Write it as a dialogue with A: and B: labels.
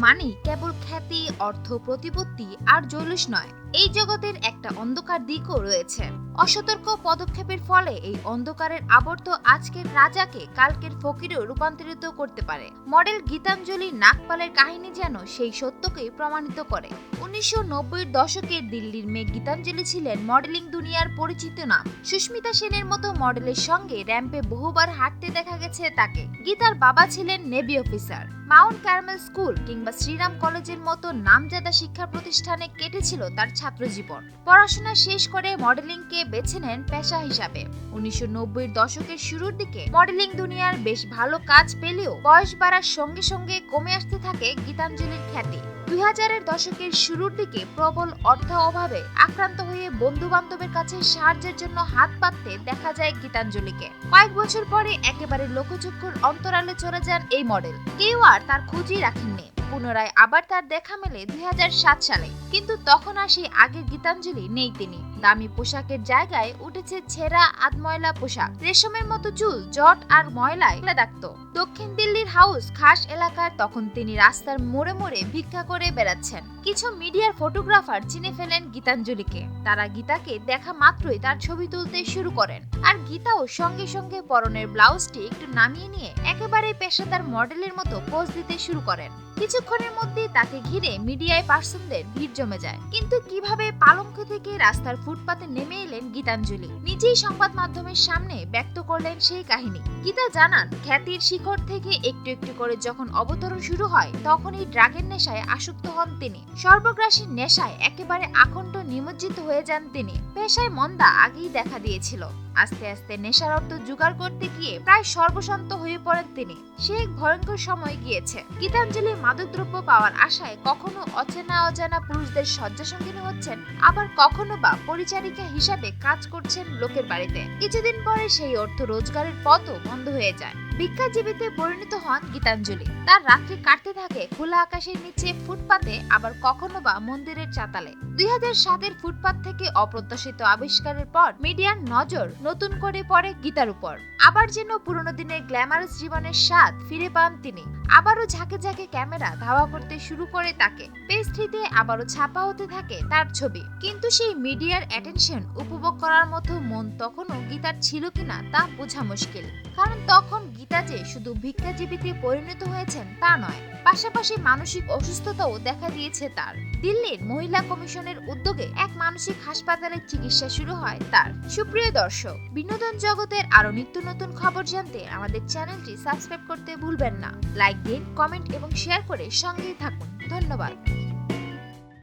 A: মানেই কেবল খ্যাতি অর্থ প্রতিপত্তি আর জৌলুস নয়। এই জগতের একটা অন্ধকার দিকও রয়েছে। অসতর্ক পদক্ষেপের ফলে এই অন্ধকারের আবর্ত আজকের রাজাকে কালকের ফকিরেও রূপান্তরিত করতে পারে। মডেল গীতাঞ্জলির নাকপালের কাহিনী যেন সেই সত্যকেই প্রমাণিত করে। উনিশশো নব্বইয়ের দশকে দিল্লির মেয়ে গীতাঞ্জলি ছিলেন মডেলিং দুনিয়ার পরিচিত নাম। সুস্মিতা সেনের মতো মডেলের সঙ্গে র্যাম্পে বহুবার হাঁটতে দেখা গেছে তাকে। গীতার বাবা ছিলেন navy officer. Mount Carmel school কিংবা শ্রীরাম কলেজের মতো নামজাদা শিক্ষা প্রতিষ্ঠানে কেটেছিল তার ছাত্র জীবন পড়াশোনা শেষ করে মডেলিংকে বেছে নেন পেশা হিসাবে। উনিশশো নব্বইয়ের দশকের শুরুর দিকে মডেলিং দুনিয়ার বেশ ভালো কাজ পেলেও বয়স বাড়ার সঙ্গে সঙ্গে কমে আসতে থাকে গীতাঞ্জলির খ্যাতি। দুই হাজারের দশকের শুরুর দিকে প্রবল অর্থ অভাবে আক্রান্ত হয়ে বন্ধু বান্ধবের কাছে সাহায্যের জন্য হাত পাততে দেখা যায় গীতাঞ্জলিকে। কয়েক বছর পরে একেবারে লোকচক্ষুর অন্তরালে চলে যান এই মডেল। কেউ আর তার খোঁজই রাখেননি। পুনরায় আবার তার দেখা মেলে দুই হাজার সাত সালে। কিন্তু তখন আর সেই আগের গীতাঞ্জলি নেই তিনি। দামি পোশাকের জায়গায় উঠেছে ছেঁড়া আধময়লা পোশাক। রেশমের মতো চুল, জট আর ময়লায় ডাকত দক্ষিণ দিল্লির হাউস খাস এলাকার তখন তিনি রাস্তার মোড়ে মোড়ে ভিক্ষা করে বেড়াচ্ছেন। কিছু মিডিয়ার ফটোগ্রাফার চিনে ফেলেন গীতাঞ্জলিকে। তারা গীতাকে দেখা মাত্রই তার ছবি তুলতে শুরু করেন। আর গীতাও সঙ্গে সঙ্গে পরনের ব্লাউজটি একটু নামিয়ে নিয়ে একেবারে পেশাদার মডেলের মতো পোজ দিতে শুরু করেন। কিছুক্ষণের মধ্যে তাকে ঘিরে মিডিয়ায় পার্সনদের ভিড় জমে যায়। কিন্তু কীভাবে পালঙ্ক থেকে রাস্তার ফুটপাতে নেমে এলেন গীতাঞ্জলি? নিজেই সংবাদ মাধ্যমের সামনে ব্যক্ত করলেন সেই কাহিনী। গীতা জানান, খ্যাতির শিখর থেকে একটু একটু করে যখন অবতরণ শুরু হয় তখন এই ড্রাগের নেশায় আসক্ত হন তিনি। সর্বগ্রাসী নেশায় একেবারে আখণ্ড নিমজ্জিত হয়ে যান তিনি। পেশায় মন্দা আগেই দেখা দিয়েছিল। আস্তে আস্তে নেশার অর্থ জোগাড় করতে গিয়ে প্রায় সর্বশান্ত হয়ে পড়েন তিনি। সে এক ভয়ঙ্কর সময় গিয়েছে। গীতাঞ্জলি মাদকদ্রব্য পাওয়ার আশায় কখনো অচেনা অজানা পুরুষদের শয্যা সঙ্গীন হচ্ছেন, আবার কখনো বা পরিচারিকা হিসাবে কাজ করছেন লোকের বাড়িতে। কিছুদিন পরে সেই অর্থ রোজগারের পথও বন্ধ হয়ে যায়। ভিক্ষাজীবীতে পরিণত হন গীতাঞ্জলি। তার রাত্রি কাটতে থাকে খোলা আকাশের নিচে ফুটপাতে, আবার কখনো বা মন্দিরের চাতালে। দুই হাজার সাতের ফুটপাত থেকে অপ্রত্যাশিত আবিষ্কারের পর মিডিয়ার নজর নতুন করে পড়ে গীতার উপর। আবার যেন পুরনো দিনের গ্ল্যামারাস জীবনের স্বাদ ফিরে পান তিনি। আবারও ঝাঁকে ঝাঁকে ক্যামেরা ধাওয়া করতে শুরু করে তাকে। পেজ থ্রিতে আবারও ছাপা হতে থাকে তার ছবি। কিন্তু সেই মিডিয়ার অ্যাটেনশন উপভোগ করার মতো মন তখনও গীতার ছিল কিনা তা বোঝা মুশকিল। কারণ তখন গীতা যে শুধু ভিক্ষাজীবীতে পরিণত হয়েছেন তা নয়, পাশাপাশি মানসিক অসুস্থতাও দেখা দিয়েছে তার। দিল্লির মহিলা কমিশনের উদ্যোগে এক মানসিক হাসপাতালে চিকিৎসা শুরু হয় তার। সুপ্রিয় দর্শক, বিনোদন জগতের আরও নিত্য নতুন খবর জানতে আমাদের চ্যানেলটি সাবস্ক্রাইব করতে ভুলবেন না। লাইক দিন, কমেন্ট এবং শেয়ার করে সঙ্গেই থাকুন। ধন্যবাদ।